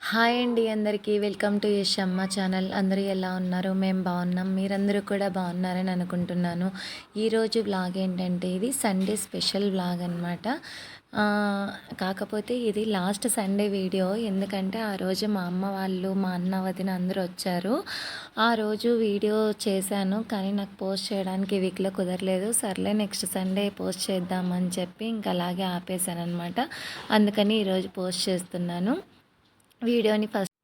Hi అండి అందరికీ. Welcome to Yash అమ్మ ఛానల్. అందరూ ఎలా ఉన్నారు? మేము బాగున్నాం. మీరందరూ కూడా బాగున్నారని అనుకుంటున్నాను. ఈరోజు వ్లాగ్ ఏంటంటే ఇది సండే స్పెషల్ వ్లాగ్ అనమాట కాకపోతే ఇది లాస్ట్ సండే వీడియో. ఎందుకంటే ఆ రోజు మా అమ్మ వాళ్ళు మా అన్న వదిన అందరూ వచ్చారు. ఆ రోజు వీడియో చేశాను కానీ నాకు పోస్ట్ చేయడానికి వీక్లో కుదరలేదు. సర్లే నెక్స్ట్ సండే పోస్ట్ చేద్దామని చెప్పి ఇంకా అలాగే ఆపేశాను అనమాట అందుకని ఈరోజు పోస్ట్ చేస్తున్నాను. వీడియోని ఫస్ట్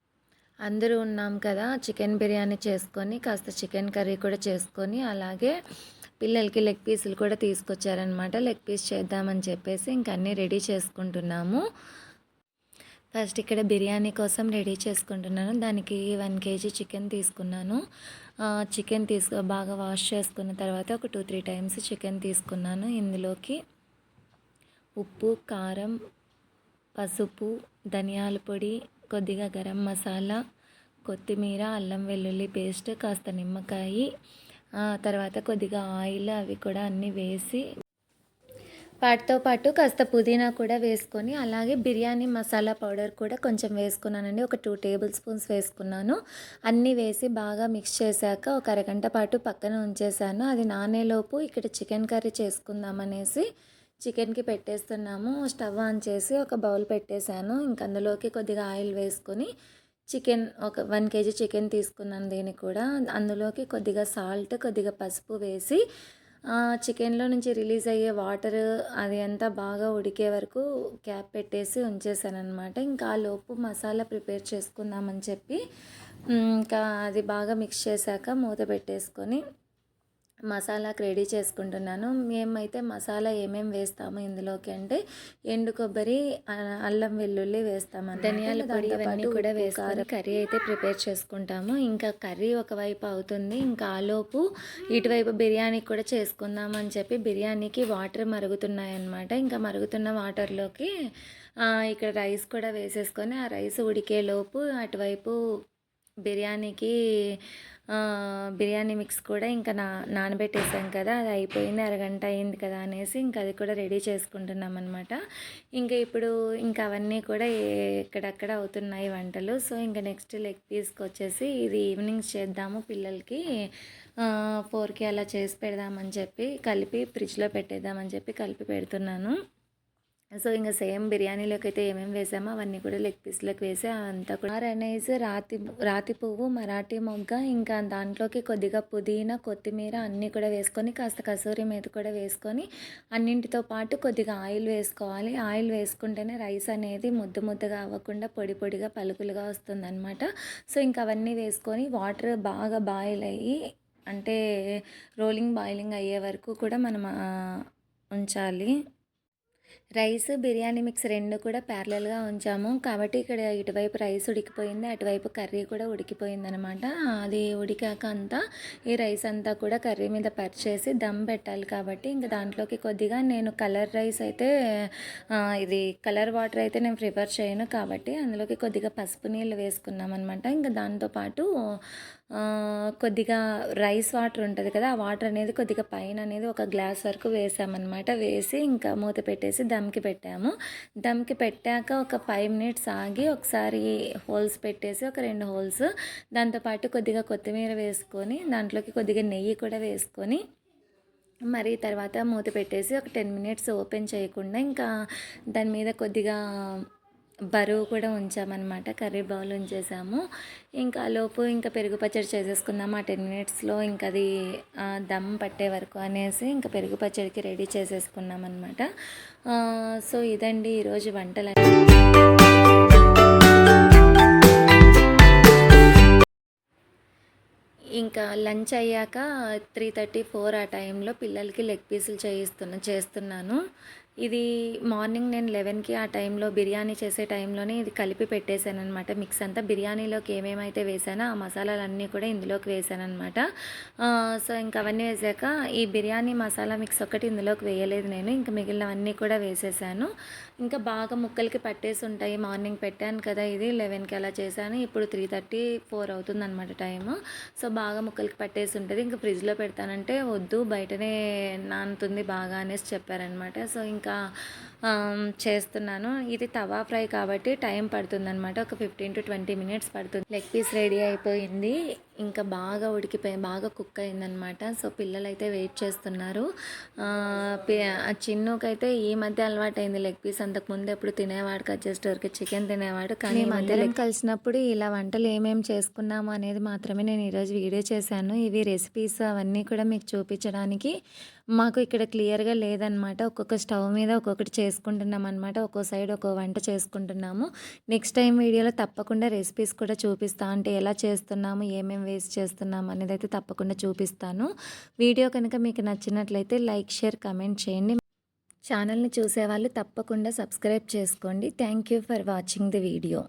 అందరూ ఉన్నాం కదా చికెన్ బిర్యానీ చేసుకొని కాస్త చికెన్ కర్రీ కూడా చేసుకొని అలాగే పిల్లలకి లెగ్ పీసులు కూడా తీసుకొచ్చారనమాట లెగ్ పీస్ చేద్దామని చెప్పేసి ఇంక అన్నీ రెడీ చేసుకుంటున్నాము. ఫస్ట్ ఇక్కడ బిర్యానీ కోసం రెడీ చేసుకుంటున్నాను. దానికి వన్ కేజీ చికెన్ తీసుకున్నాను. చికెన్ తీసుకు బాగా వాష్ చేసుకున్న తర్వాత ఒక టూ త్రీ టైమ్స్ చికెన్ తీసుకున్నాను ఇందులోకి. ఉప్పు కారం పసుపు ధనియాల పొడి కొద్దిగా గరం మసాలా కొత్తిమీర అల్లం వెల్లుల్లి పేస్ట్ కాస్త నిమ్మకాయ తర్వాత కొద్దిగా ఆయిల్ అవి కూడా అన్నీ వేసి వాటితో పాటు కాస్త పుదీనా కూడా వేసుకొని అలాగే బిర్యానీ మసాలా పౌడర్ కూడా కొంచెం వేసుకున్నానండి. ఒక టూ టేబుల్ స్పూన్స్ వేసుకున్నాను. అన్నీ వేసి బాగా మిక్స్ చేశాక ఒక అరగంట పాటు పక్కన ఉంచేసాను అది నానేలోపు ఇక్కడ చికెన్ కర్రీ చేసుకుందామనేసి చికెన్కి పెట్టేస్తున్నాము. స్టవ్ ఆన్ చేసి ఒక బౌల్ పెట్టేశాను. ఇంక అందులోకి కొద్దిగా ఆయిల్ వేసుకొని చికెన్ ఒక వన్ కేజీ చికెన్ తీసుకున్నాను దీన్ని కూడా. అందులోకి కొద్దిగా సాల్ట్ కొద్దిగా పసుపు వేసి చికెన్లో నుంచి రిలీజ్ అయ్యే వాటర్ అది అంతా బాగా ఉడికే వరకు క్యాప్ పెట్టేసి ఉంచేసాను అనమాట ఇంకా ఆ లోపు మసాలా ప్రిపేర్ చేసుకుందామని చెప్పి ఇంకా అది బాగా మిక్స్ చేశాక మూత పెట్టేసుకొని మసాలాకి రెడీ చేసుకుంటున్నాను. మేమైతే మసాలా ఏమేమి వేస్తాము ఇందులోకి అంటే ఎండు కొబ్బరి అల్లం వెల్లుల్లి వేస్తాము ధనియాల పొడి ఇవన్నీ కూడా వేసుకొని కర్రీ అయితే ప్రిపేర్ చేసుకుంటాము. ఇంకా కర్రీ ఒకవైపు అవుతుంది. ఇంకా ఆలోపు ఇటువైపు బిర్యానీ కూడా చేసుకుందాం అని చెప్పి బిర్యానీకి వాటర్ మరుగుతున్నాయన్నమాట. ఇంకా మరుగుతున్న వాటర్లోకి ఇక్కడ రైస్ కూడా వేసేసుకొని ఆ రైస్ ఉడికేలోపు అటువైపు బిర్యానీకి బిర్యానీ మిక్స్ కూడా ఇంకా నా నానబెట్టేసాం కదా అది అయిపోయింది అరగంట అయింది కదా అనేసి ఇంకా అది కూడా రెడీ చేసుకుంటున్నాం అనమాట ఇంకా ఇప్పుడు ఇంకా అవన్నీ కూడా ఎక్కడక్కడ అవుతున్నాయి వంటలు. సో ఇంకా నెక్స్ట్ లెగ్ పీస్కి వచ్చేసి ఇది ఈవినింగ్స్ చేద్దాము పిల్లలకి. ఫోర్కి అలా చేసి పెడదామని చెప్పి కలిపి ఫ్రిడ్జ్లో పెట్టేద్దామని చెప్పి కలిపి పెడుతున్నాను. సో ఇంకా సేమ్ బిర్యానీలోకి అయితే ఏమేమి వేసామో అవన్నీ కూడా లెగ్ పీస్లోకి వేసి అంతా కూడా రైస్ రాతి రాతి పువ్వు మరాఠీ మొగ్గ ఇంకా దాంట్లోకి కొద్దిగా పుదీనా కొత్తిమీర అన్నీ కూడా వేసుకొని కాస్త కసూరి మీద కూడా వేసుకొని అన్నింటితో పాటు కొద్దిగా ఆయిల్ వేసుకోవాలి. ఆయిల్ వేసుకుంటేనే రైస్ అనేది ముద్ద ముద్దగా అవ్వకుండా పొడి పొడిగా పలుకులుగా వస్తుందన్నమాట. సో ఇంకా అవన్నీ వేసుకొని వాటర్ బాగా బాయిల్ అయ్యి అంటే రోలింగ్ బాయిలింగ్ అయ్యే వరకు కూడా మనం ఉంచాలి. రైస్ బిర్యానీ మిక్స్ రెండు కూడా ప్యారలల్గా ఉంచాము. కాబట్టి ఇక్కడ ఇటువైపు రైస్ ఉడికిపోయింది అటువైపు కర్రీ కూడా ఉడికిపోయింది అనమాట అది ఉడికాక అంతా ఈ రైస్ అంతా కూడా కర్రీ మీద పరిచేసి దమ్ పెట్టాలి కాబట్టి ఇంకా దాంట్లోకి కొద్దిగా నేను కలర్ రైస్ అయితే ఇది కలర్ వాటర్ అయితే నేను ప్రిఫర్ చేయను కాబట్టి అందులోకి కొద్దిగా పసుపు నీళ్ళు వేసుకున్నాం అనమాట ఇంకా దాంతోపాటు కొద్దిగా రైస్ వాటర్ ఉంటుంది కదా ఆ వాటర్ అనేది కొద్దిగా పైన అనేది ఒక గ్లాస్ వరకు వేసామన్నమాట. వేసి ఇంకా మూత పెట్టేసి దమ్కి పెట్టాము. దమ్కి పెట్టాక ఒక ఫైవ్ మినిట్స్ ఆగి ఒకసారి హోల్స్ పెట్టేసి ఒక రెండు హోల్స్ దాంతోపాటు కొద్దిగా కొత్తిమీర వేసుకొని దాంట్లోకి కొద్దిగా నెయ్యి కూడా వేసుకొని మరి తర్వాత మూత పెట్టేసి ఒక టెన్ మినిట్స్ ఓపెన్ చేయకుండా ఇంకా దాని మీద కొద్దిగా బరువు కూడా ఉంచామన్నమాట కర్రీ బౌల్ ఉంచేసాము. ఇంకా లోపు ఇంకా పెరుగు పచ్చడి చేసేసుకుందాము ఆ టెన్ మినిట్స్లో ఇంకా అది దమ్ పట్టే వరకు అనేసి ఇంకా పెరుగు పచ్చడికి రెడీ చేసేసుకున్నాం అనమాట సో ఇదండి ఈరోజు వంటలు ఇంకా లంచ్ అయ్యాక త్రీ థర్టీ ఫోర్ ఆ టైంలో పిల్లలకి లెగ్ పీసులు చేయిస్తున్నా చేస్తున్నాను. ఇది మార్నింగ్ నేను లెవెన్కి ఆ టైంలో బిర్యానీ చేసే టైంలోనే ఇది కలిపి పెట్టేశాను అనమాట మిక్స్ అంతా బిర్యానీలోకి ఏమేమైతే వేసానో ఆ మసాలాలన్నీ కూడా ఇందులోకి వేసాను అనమాట సో ఇంకా అవన్నీ వేసాక ఈ బిర్యానీ మసాలా మిక్స్ ఒకటి ఇందులోకి వేయలేదు నేను. ఇంకా మిగిలినవన్నీ కూడా వేసేసాను. ఇంకా బాగా ముక్కలకి పట్టేసి ఉంటాయి. మార్నింగ్ పెట్టాను కదా ఇది. లెవెన్కి అలా చేశాను. ఇప్పుడు త్రీ థర్టీ ఫోర్ అవుతుంది అనమాట టైము. సో బాగా ముక్కలకి పట్టేసి ఉంటుంది. ఇంకా ఫ్రిడ్జ్లో పెడతానంటే వద్దు. బయటనే నానుతుంది బాగా అనేసి చెప్పారనమాట సో ఇంకా ఇంకా చేస్తున్నాను. ఇది తవా ఫ్రై కాబట్టి టైం పడుతుంది అనమాట ఒక ఫిఫ్టీన్ టు ట్వంటీ మినిట్స్ పడుతుంది. లెగ్ పీస్ రెడీ అయిపోయింది. ఇంకా బాగా ఉడికిపోయి బాగా కుక్ అయిందనమాట. సో పిల్లలు అయితే వెయిట్ చేస్తున్నారు. చిన్నుకైతే ఈ మధ్య అలవాటు అయింది లెగ్ పీస్. అంతకు ముందు ఎప్పుడు తినేవాడు కదా జస్ట్ ఊరికి చికెన్ తినేవాడు. కానీ ఈ మధ్య లెగ్ కలిసినప్పుడు ఇలా వంటలు ఏమేమి చేసుకున్నాము అనేది మాత్రమే నేను ఈరోజు వీడియో చేశాను. ఇవి రెసిపీస్ అవన్నీ కూడా మీకు చూపించడానికి మాకు ఇక్కడ క్లియర్గా లేదనమాట. ఒక్కొక్క స్టవ్ మీద ఒక్కొక్కటి చేసుకుంటున్నాం అనమాట ఒక్కో సైడ్ ఒక్కో వంట చేసుకుంటున్నాము. నెక్స్ట్ టైం వీడియోలో తప్పకుండా రెసిపీస్ కూడా చూపిస్తా. అంటే ఎలా చేస్తున్నాము ఏమేమి వేస్ట్ చేస్తున్నాము అనేది అయితే తప్పకుండా చూపిస్తాను. వీడియో కనుక మీకు నచ్చినట్లయితే లైక్ షేర్ కమెంట్ చేయండి. ఛానల్ని చూసేవాళ్ళు తప్పకుండా సబ్స్క్రైబ్ చేసుకోండి. Thank you for watching the video.